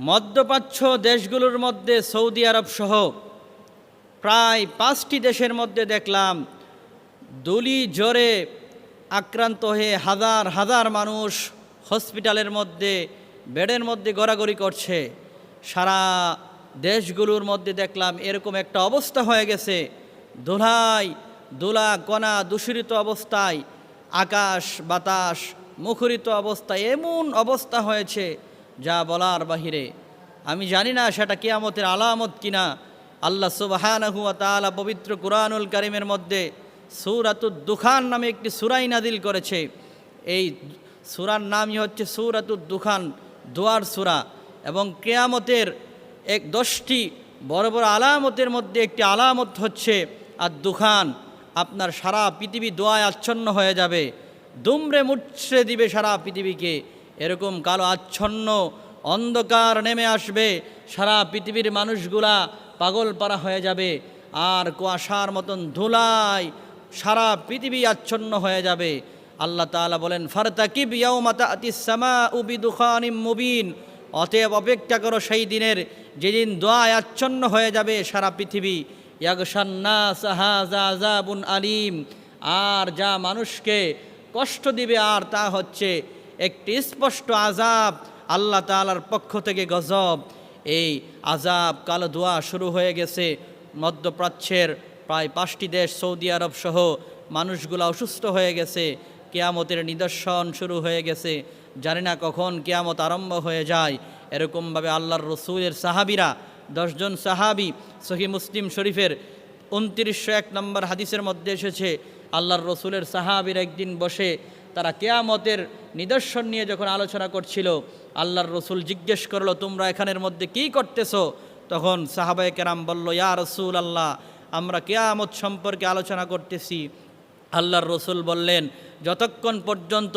মধ্যপ্রাচ্য দেশগুলোর মধ্যে সৌদি আরব সহ প্রায় পাঁচটি দেশের মধ্যে দেখলাম দুলি জ্বরে আক্রান্ত হয়ে হাজার হাজার মানুষ হসপিটালের মধ্যে, বেডের মধ্যে গড়াগড়ি করছে। সারা দেশগুলোর মধ্যে দেখলাম এরকম একটা অবস্থা হয়ে গেছে। দোলাই দোলা কণা দূষিত অবস্থায়, আকাশ বাতাস মুখরিত অবস্থায় এমন অবস্থা হয়েছে যা বলার বাহিরে। আমি জানি না সেটা কেয়ামতের আলামত কিনা। আল্লাহ সুবাহানহু তাআলা পবিত্র কুরআনুল কারিমের মধ্যে সূরাতুদ দুখান নামে একটি সুরাই নাদিল করেছে। এই সুরার নামই হচ্ছে সূরাতুদ দুখান, দোয়ার সুরা। এবং কেয়ামতের এক দশটি বড় বড় আলামতের মধ্যে একটি আলামত হচ্ছে আর দুখান। আপনার সারা পৃথিবী দোয়ায় আচ্ছন্ন হয়ে যাবে। দুমড়ে মুচড়ে দিবে সারা পৃথিবীকে। এরকম কালো আচ্ছন্ন অন্ধকার নেমে আসবে, সারা পৃথিবীর মানুষগুলা পাগল পারা হয়ে যাবে, আর কুয়াশার মতন ধুলাই সারা পৃথিবী আচ্ছন্ন হয়ে যাবে। আল্লাহ তাআলা বলেন, ফারতাকিব উবি দুখানিম মুবিন। অতএব অপেক্ষা করো সেই দিনের যেদিন দোয়ায় আচ্ছন্ন হয়ে যাবে সারা পৃথিবী। আলিম। আর যা মানুষকে কষ্ট দিবে আর তা হচ্ছে একটি স্পষ্ট আজাব আল্লাহ তাআলার পক্ষ থেকে গজব। এই আজাব কালো দোয়া শুরু হয়ে গেছে। মধ্যপ্রাচ্যের প্রায় পাঁচটি দেশ, সৌদি আরব সহ মানুষগুলো অসুস্থ হয়ে গেছে। কেয়ামতের নিদর্শন শুরু হয়ে গেছে। জানি না কখন কেয়ামত আরম্ভ হয়ে যায়। এরকমভাবে আল্লাহর রসুলের সাহাবিরা দশজন সাহাবি সহি মুসলিম শরীফের উনত্রিশশো এক নম্বর হাদিসের মধ্যে এসেছে, আল্লাহর রসুলের সাহাবির একদিন বসে তারা কেয়ামতের নিদর্শন নিয়ে যখন আলোচনা করছিল, আল্লাহর রসুল জিজ্ঞেস করল, তোমরা এখানের মধ্যে কী করতেছো? তখন সাহাবায়ে কেরাম বলল, ইয়া রসুল আল্লাহ আমরা কেয়ামত সম্পর্কে আলোচনা করতেছি। আল্লাহর রসুল বললেন, যতক্ষণ পর্যন্ত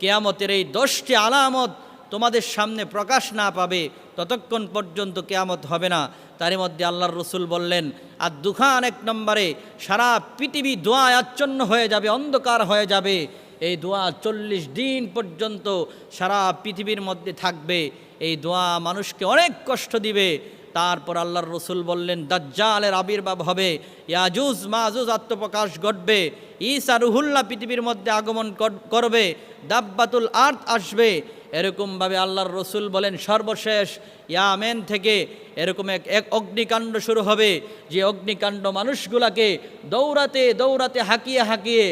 কেয়ামতের এই দশটি আলামত তোমাদের সামনে প্রকাশ না পাবে, ততক্ষণ পর্যন্ত কেয়ামত হবে না। তারই মধ্যে আল্লাহর রসুল বললেন, আর দুখান এক নম্বরে সারা পৃথিবী দোয়ায় আচ্ছন্ন হয়ে যাবে, অন্ধকার হয়ে যাবে। এই দোয়া চল্লিশ দিন পর্যন্ত সারা পৃথিবীর মধ্যে থাকবে। এই দোয়া মানুষকে অনেক কষ্ট দিবে। তারপর আল্লাহর রসুল বললেন, দাজ্জালের আবির্ভাব হবে। ইয়াজুজ মাজুজ আত্মপ্রকাশ ঘটবে। ইসা রুহুল্লাহ পৃথিবীর মধ্যে আগমন কর- করবে। দাব্বাতুল আর্থ আসবে। এরকমভাবে আল্লাহর রসুল বলেন, সর্বশেষ ইয়ামেন থেকে এরকম এক এক অগ্নিকাণ্ড শুরু হবে, যে অগ্নিকাণ্ড মানুষগুলাকে দৌড়াতে দৌড়াতে হাঁকিয়ে হাঁকিয়ে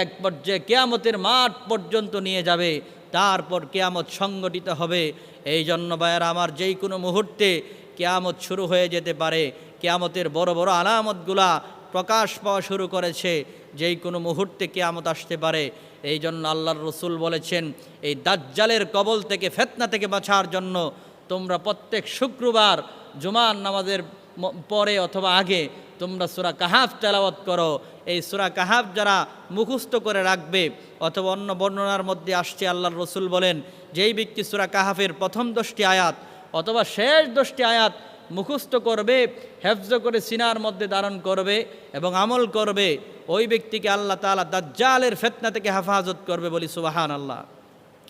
এক পর্যায়ে কেয়ামতের মাঠ পর্যন্ত নিয়ে যাবে, তারপর কেয়ামত সংগঠিত হবে। এই জন্য বায়ার আমার যেই কোনো মুহূর্তে কেয়ামত শুরু হয়ে যেতে পারে। কেয়ামতের বড় বড় আলামতগুলা প্রকাশ পাওয়া শুরু করেছে। যেই কোনো মুহূর্তে কেয়ামত আসতে পারে। এই জন্য আল্লাহর রসুল বলেছেন, এই দাজ্জালের কবল থেকে, ফেতনা থেকে বাঁচার জন্য তোমরা প্রত্যেক শুক্রবার জুমান নামাজের পরে অথবা আগে তোমরা সুরা কাহাফ তেলাওয়াত করো। এই সুরা কাহাফ যারা মুখস্থ করে রাখবে অথবা অন্য বর্ণনার মধ্যে আসছে, আল্লাহর রসুল বলেন, যেই ব্যক্তি সুরা কাহাফের প্রথম দশটি আয়াত অথবা শেষ দশটি আয়াত মুখস্থ করবে, হেফজ করে সিনার মধ্যে ধারণ করবে এবং আমল করবে, ওই ব্যক্তিকে আল্লাহ তালা দাজ্জালের ফেতনা থেকে হেফাজত করবে বলি সুবাহান আল্লাহ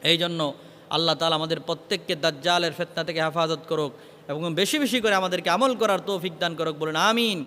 এই জন্য আল্লাহ তালা আমাদের প্রত্যেককে দাজ্জালের ফেতনা থেকে হেফাজত করুক এবং বেশি বেশি করে আমাদেরকে আমল করার তৌফিক দান করুক বলুন, আমিন।